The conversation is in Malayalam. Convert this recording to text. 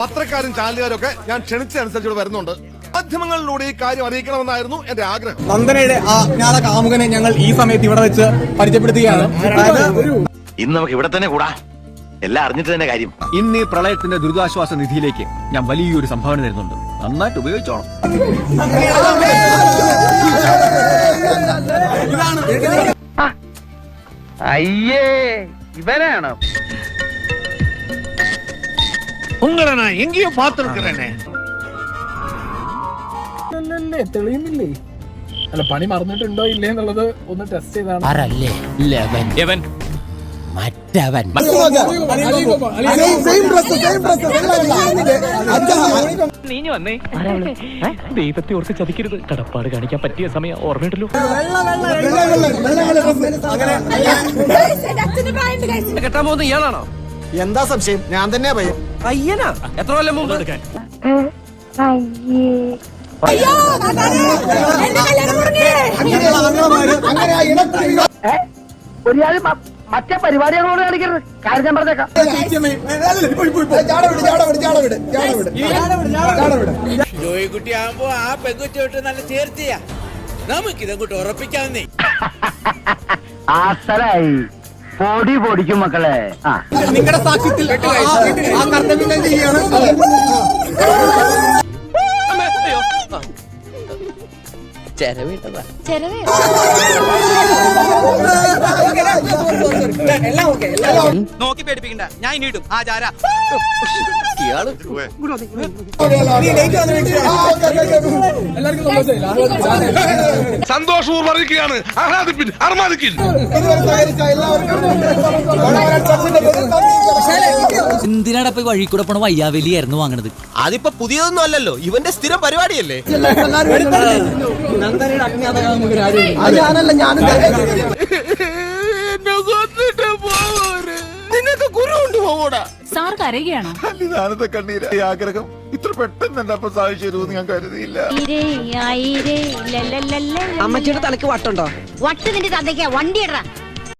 പത്രക്കാരും ചാനലുകാരും ഒക്കെ ഞാൻ ക്ഷണിച്ചനുസരിച്ച് ഇവിടെ വരുന്നുണ്ട്. മാധ്യമങ്ങളിലൂടെ ഈ കാര്യം അറിയിക്കണമെന്നായിരുന്നു എന്റെ ആഗ്രഹം. നന്ദനയുടെ ആ അജ്ഞാത കാമുകനെ ഞങ്ങൾ ഈ സമയത്ത് ഇവിടെ വെച്ച് പരിചയപ്പെടുത്തുകയാണ്. ഇന്ന് നമുക്ക് ഇവിടെ തന്നെ കൂടാ. എല്ലാം അറിഞ്ഞിട്ട് തന്നെ കാര്യം. ഇന്ന് ഈ പ്രളയത്തിന്റെ ദുരിതാശ്വാസ നിധിയിലേക്ക് ഞാൻ വലിയൊരു സംഭാവന തരുന്നുണ്ട്. നന്നായിട്ട് ഉപയോഗിച്ചോണം അയ്യേ ഇവനാണോ? உங்கள எங்கேயோ பார்த்திருக்கிறேனே അല്ലല്ലേ തെളിയുന്നില്ലേ അല്ല പണി മറന്നിട്ടുണ്ടോ ഇല്ലേ എന്നുള്ളത് ഒന്ന് ടെസ്റ്റ് ചെയ്താണ് ആരല്ലേ ലെവൻ മറ്റവൻ നീഞ്ഞു വന്നേ ദൈവത്തെ ഓർത്ത് ചതിക്കരുത് കടപ്പാട് കാണിക്കാൻ പറ്റിയ സമയം ഓർമ്മയുണ്ടല്ലോ കെട്ടാൻ പോകുന്ന ഇയാളാണോ എന്താ സംശയം? ഞാൻ തന്നെ പയ്യൻ. പയ്യനാ? എത്ര കൊല്ലം മുമ്പ്? അയ്യോ നാട്ടാരെ, എന്റെ കല്യാണം മുടങ്ങി. ഒരു മറ്റേ പരിപാടികളോട് കാണിക്കരുത്. കാര്യം ഞാൻ പറഞ്ഞേക്കാം. ജോയിക്കുട്ടി ആകുമ്പോ ആ പെൺകുട്ടിയോട്ട് നല്ല ചേർത്തിയാ. നമുക്ക് ഇതങ്ങോട്ട് ഉറപ്പിക്കാന്നേ ആസരായി പൊടി പൊടിക്കും മക്കളെ. ആ. നിങ്ങളുടെ സാക്ഷ്യത്തിൽ ആ- കർത്തവ്യം ചെയ്യാണ് നോക്കി പേടിപ്പിക്കണ്ട. ഞാൻ ഇനി ഇടും. ആ ചാര സന്തോഷവും അറിയിക്കുകയാണ്. ആഹ്ലാദിപ്പിൻ അർമാദിക്കിൻ. എന്തിനാടാ പോയി വഴി കൂടെ പോണ വയ്യാവലിയായിരുന്നു വാങ്ങണത്? അതിപ്പോ പുതിയതൊന്നും അല്ലല്ലോ. ഇവന്റെ സ്ഥിരം പരിപാടിയല്ലേ? സാർ കരയുകയാണോ? കണ്ണീര്. ആഗ്രഹം. ഇത്ര പെട്ടെന്ന് എന്റെ അപ്പം സാധിച്ചു തരുമെന്ന് ഞാൻ കരുതിയില്ല. അമ്മച്ചിയുടെ തലക്ക് വട്ടുണ്ടോ? വട്ട് നിന്റെ തന്തയ്ക്ക വണ്ടി ഇടറ